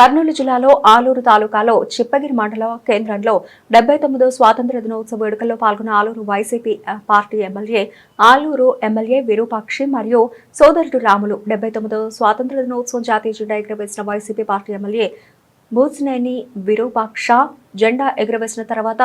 కర్నూలు జిల్లాలో ఆలూరు తాలూకాలో చిప్పగిరి మండల కేంద్రంలో డెబ్బై తొమ్మిదో స్వాతంత్ర దినోత్సవ వేడుకల్లో పాల్గొన్న Aluru YCP party MLA Aluru MLA Virupakshi మరియు సోదరుడు రాములు. డెబ్బై తొమ్మిదో స్వాతంత్ర దినోత్సవం జాతీయ జెండా ఎగురవేసిన వైసీపీ పార్టీ ఎమ్మెల్యే బూసినేని విరూపాక్ష జెండా ఎగురవేసిన తర్వాత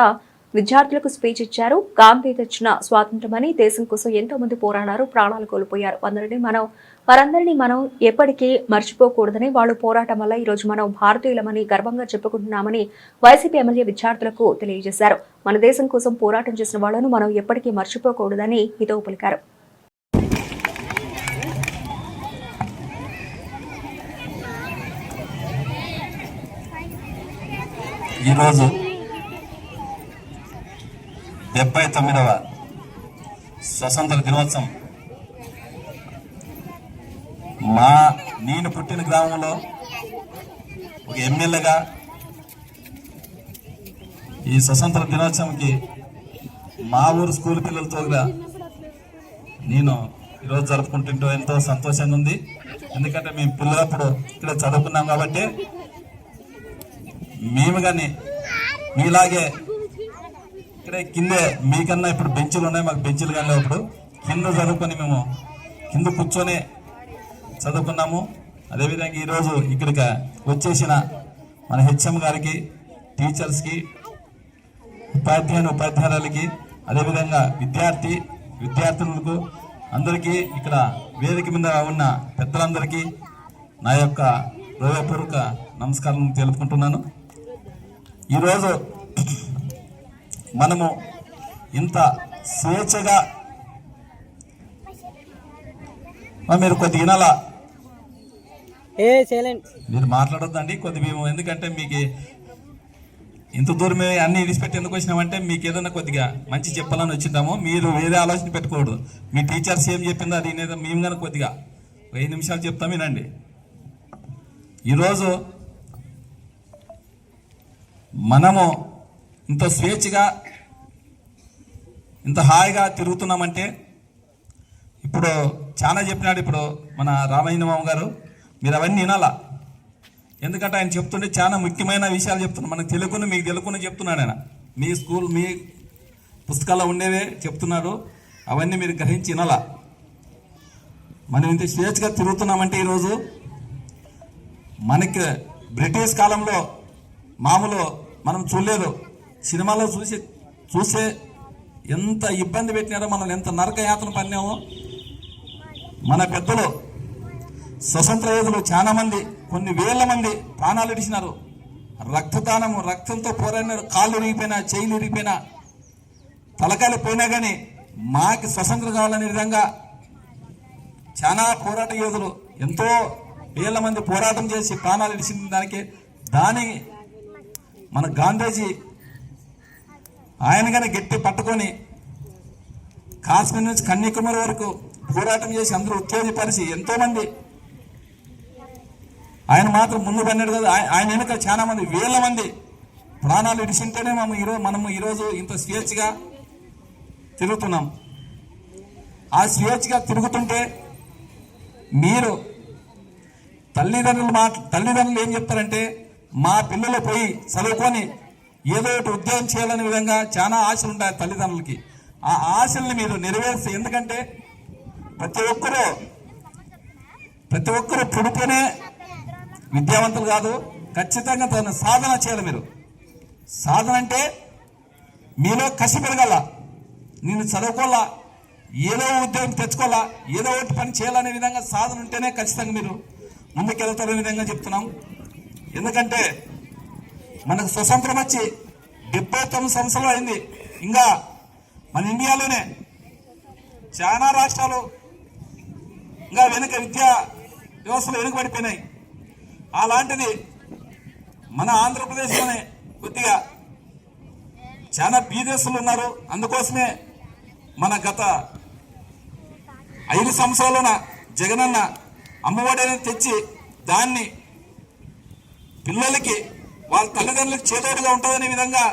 విద్యార్థులకు స్పీచ్ ఇచ్చారు. గాంధీ తెచ్చిన స్వాతంత్రమని దేశం కోసం ఎంతో మంది పోరాడారు ప్రాణాలు కోల్పోయారు. అందరినీ మనం వారందరినీ మనం ఎప్పటికీ మర్చిపోకూడదని వాళ్ళు పోరాటం వల్ల ఈరోజు మనం భారతీయులమని గర్వంగా చెప్పుకుంటున్నామని వైసీపీ ఎమ్మెల్యే విద్యార్థులకు తెలియజేశారు. మన దేశం కోసం పోరాటం చేసిన వాళ్ళను మనం ఎప్పటికీ మర్చిపోకూడదని హితవు పలికారు. ఈరోజు డెబ్బై తొమ్మిదవ స్వతంత్ర దినోత్సవం మా నేను పుట్టిన గ్రామంలో ఒక ఎమ్మెల్యేగా ఈ స్వతంత్ర దినోత్సవంకి మా ఊరు స్కూల్ పిల్లలతో కూడా నేను ఈరోజు జరుపుకుంటుంటూ ఎంతో సంతోషంగా ఉంది. ఎందుకంటే మేము పిల్లలప్పుడు ఇక్కడ చదువుకున్నాం కాబట్టి మేము కానీ మీలాగే ఇక్కడే కిందే మీకన్నా ఇప్పుడు బెంచులు ఉన్నాయి మాకు బెంచులు కానీ ఇప్పుడు. కింద చదువుకొని మేము కింద కూర్చొని చదువుకున్నాము అదేవిధంగా ఈరోజు ఇక్కడికి వచ్చేసిన మన హెచ్ఎం గారికి టీచర్స్కి ఉపాధ్యాయుని ఉపాధ్యాయులకి అదేవిధంగా విద్యార్థి విద్యార్థులకు అందరికీ ఇక్కడ వేదిక మీద ఉన్న పెద్దలందరికీ నా యొక్క హృదయపూర్వక నమస్కారం తెలుపుకుంటున్నాను. ఈరోజు మనము ఇంత స్వేచ్ఛగా మరి కొద్ది వినాలా? మీరు మాట్లాడొద్దండి కొద్ది మేము ఎందుకంటే మీకు ఇంత దూరమే అన్ని విడిచిపెట్టి ఎందుకు వచ్చినామంటే మీకు ఏదైనా కొద్దిగా మంచి చెప్పాలని వచ్చిందాము మీరు వేరే ఆలోచన పెట్టుకోకూడదు. మీ టీచర్స్ ఏం చెప్పిందో అది ఏదో మేము కనుక కొద్దిగా ఐదు నిమిషాలు చెప్తాం వినండి. ఈరోజు మనము ఇంత స్వేచ్ఛగా ఇంత హాయిగా తిరుగుతున్నామంటే ఇప్పుడు చాలా చెప్పినాడు ఇప్పుడు మన రామయ్య మామ గారు. మీరు అవన్నీ వినాలా? ఎందుకంటే ఆయన చెప్తుంటే చాలా ముఖ్యమైన విషయాలు చెప్తున్నాడు. మనకు తెలుగుని మీకు తెలుగుని చెప్తున్నాడు ఆయన. మీ స్కూల్ మీ పుస్తకాల్లో ఉండేవే చెప్తున్నారు అవన్నీ మీరు గ్రహించి వినాలా? మనం ఇంత స్వేచ్ఛగా తిరుగుతున్నామంటే ఈరోజు మనకి బ్రిటిష్ కాలంలో మామూలు మనం చూడలేదు. సినిమాలో చూసి చూసే ఎంత ఇబ్బంది పెట్టినారో మనం ఎంత నరక యాతన పడినామో మన పెద్దలు స్వతంత్ర యోధులు చాలా మంది కొన్ని వేల మంది ప్రాణాలు ఇడిచినారు. రక్తదానము రక్తంతో పోరాడినారు. కాళ్ళు ఇరిగిపోయినా చేయిలు ఇరిగిపోయినా తలకాయలు పోయినా కానీ మాకి స్వతంత్రం కావాలనే విధంగా చాలా పోరాట యోధులు ఎంతో వేల మంది పోరాటం చేసి ప్రాణాలు ఇడిచిన దానికి. దాని మన గాంధీజీ ఆయన కానీ గట్టి పట్టుకొని కాశ్మీర్ నుంచి కన్యాకుమారి వరకు పోరాటం చేసి అందరూ ఉత్తేజపరిచి ఎంతోమంది ఆయన మాత్రం ముందు పన్నాడు కదా. ఆయ- ఆయన వెనుక చాలా మంది వేల మంది ప్రాణాలు ఇడిచింటేనే మనం ఈరోజు మనము ఈరోజు ఇంత స్వేచ్ఛగా తిరుగుతున్నాం. ఆ స్వేచ్ఛగా తిరుగుతుంటే మీరు తల్లిదండ్రులు మా తల్లిదండ్రులు ఏం చెప్తారంటే మా పిల్లలు పోయి చదువుకొని ఏదో ఒకటి ఉద్యోగం చేయాలనే విధంగా చాలా ఆశలు ఉంటాయి తల్లిదండ్రులకి. ఆ ఆశల్ని మీరు నెరవేర్చి ఎందుకంటే ప్రతి ఒక్కరూ ప్రతి ఒక్కరూ పుడుతూనే విద్యావంతులు కాదు ఖచ్చితంగా తన సాధన చేయాలి మీరు. సాధన అంటే మీలో కసి పెరగాల నేను చదువుకోవాలా ఏదో ఉద్యోగం తెచ్చుకోవాలా ఏదో ఒకటి పని చేయాలనే విధంగా సాధన ఉంటేనే ఖచ్చితంగా మీరు ముందుకెళ్తారనే విధంగా చెప్తున్నాం. ఎందుకంటే మనకు స్వతంత్రం వచ్చి డెబ్బై తొమ్మిది సంవత్సరాలు అయింది. ఇంకా మన ఇండియాలోనే చాలా రాష్ట్రాలు ఇంకా వెనుక విద్యా వ్యవస్థలు వెనుకబడిపోయినాయి. అలాంటిది మన ఆంధ్రప్రదేశ్లోనే కొద్దిగా చాలా బీదేశులు ఉన్నారు. అందుకోసమే మన గత ఐదు సంవత్సరాలున జగనన్న అమ్మఒడిని అనేది తెచ్చి దాన్ని పిల్లలకి వాళ్ళ తల్లిదండ్రులకు చేదోడుగా ఉంటుందనే విధంగా